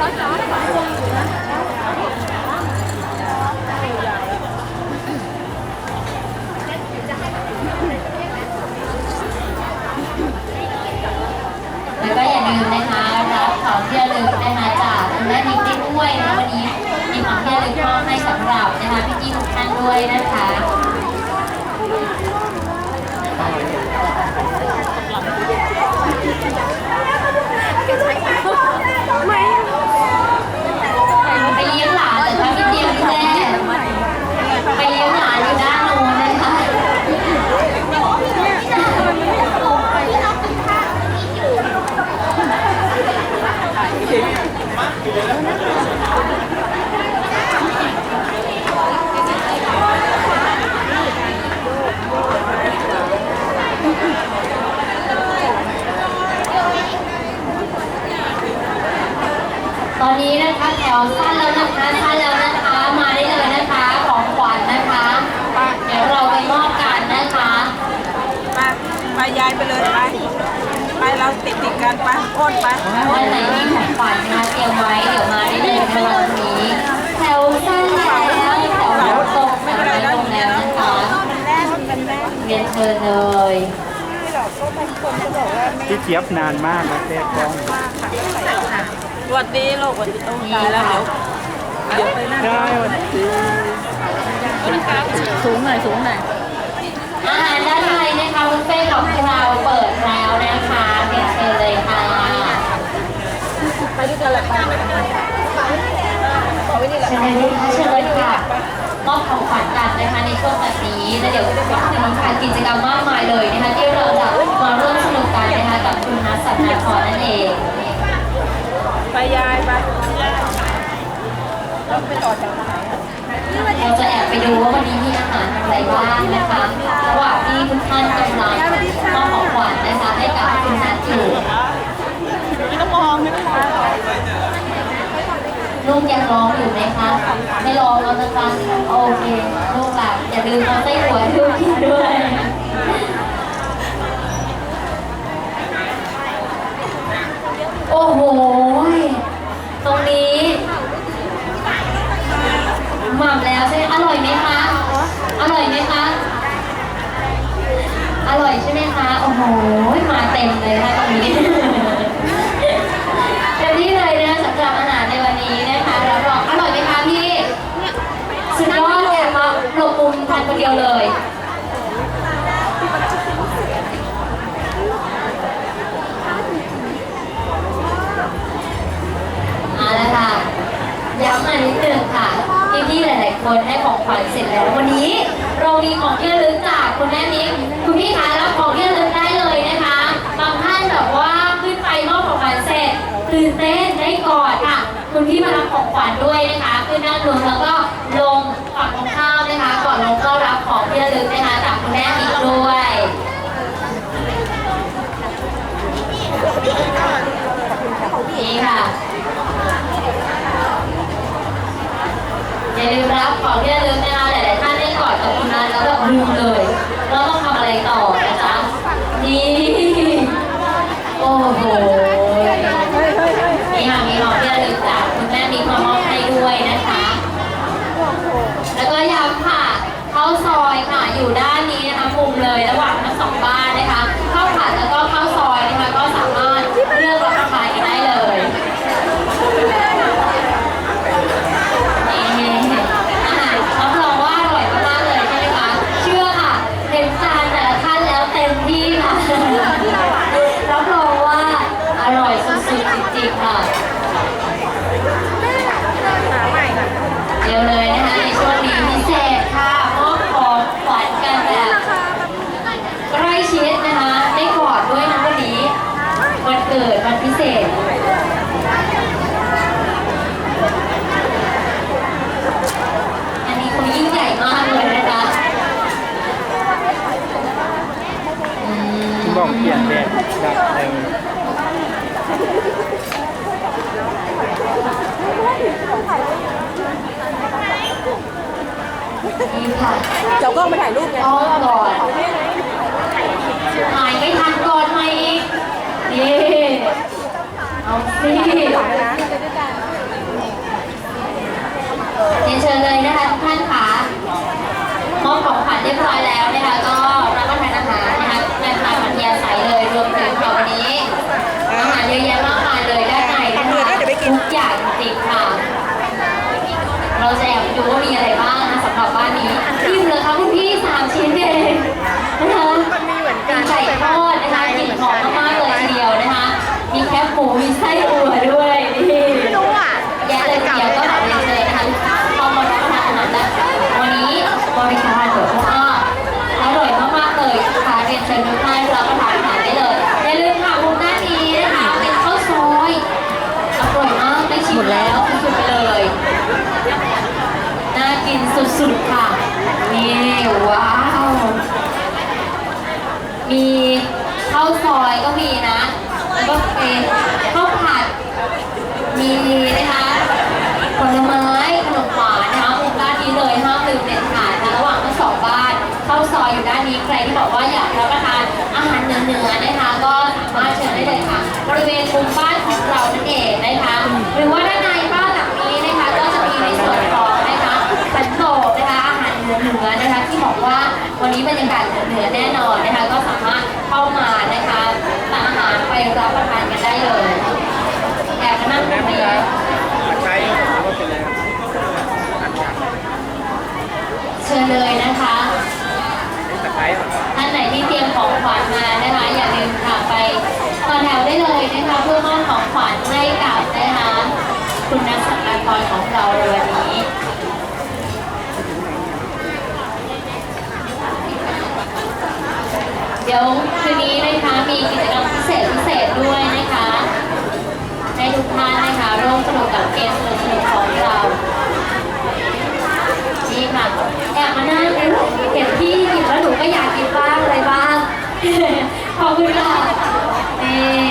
แล้วก็อย่าลืมนะคะรับของที่ระลึกนะคะจากคุณแม่นิกได้ด้วยนะวันนี้มีของที่ระลึกมอบให้สำหรับนะคะพี่ๆทุกท่านด้วยนะคะ วสั้นแล้วนะคะสั้นแล้วนะคะ มาได้เลยนะคะ ของขวัญนะคะเดี๋ยวเราไปมอบกันนะคะไปไปยายไปเลยไปไปเราติดติดๆกันไปโอนไปท่านไหนมีของขวัญนะคะเตรียมไว้เดี๋ยวมาได้เลยนะคะวันนี้แถวสั้นแล้วแถวตรงไม่เป็นไรแล้วแล้วนะคะมันแรกมันแรกเรียนเชิญเลยไม่หรอกก็บางคนก็บอกว่าไม่พี่เจี๊ยบนานมากนะเทศกล้อง สวัสดีโลกวัสดีต้องตายแล้วเดี๋ยวเดี๋ยวไปนั่งได้วันนี้สูงหน่อยสูงหน่อยอาหารด้านในนะคะบุฟเฟ่ของเราเปิดแล้วนะคะเรียนเชิญเลยค่ะ ไปด้วยกันเลยไปขอไว้นี่แหละเชิญเลยค่ะเชิญเลยค่ะมอบของขวัญกันนะคะในช่วงแบบนี้แล้วเดี๋ยวจะมีค่ะกิจกรรมมากมายเลยนะคะที่ ยายไปแล้วไปต่อแถวไหนเราจะแอบไปดูว่าวันนี้มีอาหารอะไรบ้างนะคะระหว่างที่ทุกท่านกำลังมอบของขวัญนะคะให้กับคุณนัทอยู่ไม่ต้องมองไม่ต้องมองลูกยังร้องอยู่ไหมคะไม่ร้องแล้วนะคะโอเคลูกหลับอย่าลืมเอาไส้หัวให้ลูกกินด้วยโอ้โห คนให้ของขวัญเสร็จแล้ววันนี้ เรามีของที่ระลึกจากคุณแม่นิกคุณพี่คะรับของที่ระลึกได้เลยนะคะบางท่านแบบว่าขึ้นไปมอบของขวัญเสร็จตื่นเต้นได้กอดค่ะ คุณพี่มารับของขวัญด้วยนะคะขึ้นด้านบนแล้วก็ลง ลืมรับของที่ระลึกนะคะหลายๆท่านได้กอดกับคุณนัทแล้วแบบลืมเลยแล้วต้องทำอะไรต่อนะจ๊ะนี่โอ้โห จ้ากล้องมาถ่ายรูปไงอ๋อก่อนถ่ายไม่ทันก่อนมาอีกนี่เอาสิเรียนเชิญเลยนะคะทุกท่านค่ะมอบของขวัญเรียบร้อยแล้วนะคะก็ มดแล้วคุณไปเลยน่ากินสุดๆค่ะ นี่ว้าว มีข้าวซอยก็มีนะแล้วก็เป็นข้าว 还有 นุกับเกมสนุกของเรานี่ค่ะแอบมานั่งเห็นพี่หยิบแล้วหนูก็อยากกินบ้างอะไรบ้าง ขอบคุณค่ะนี่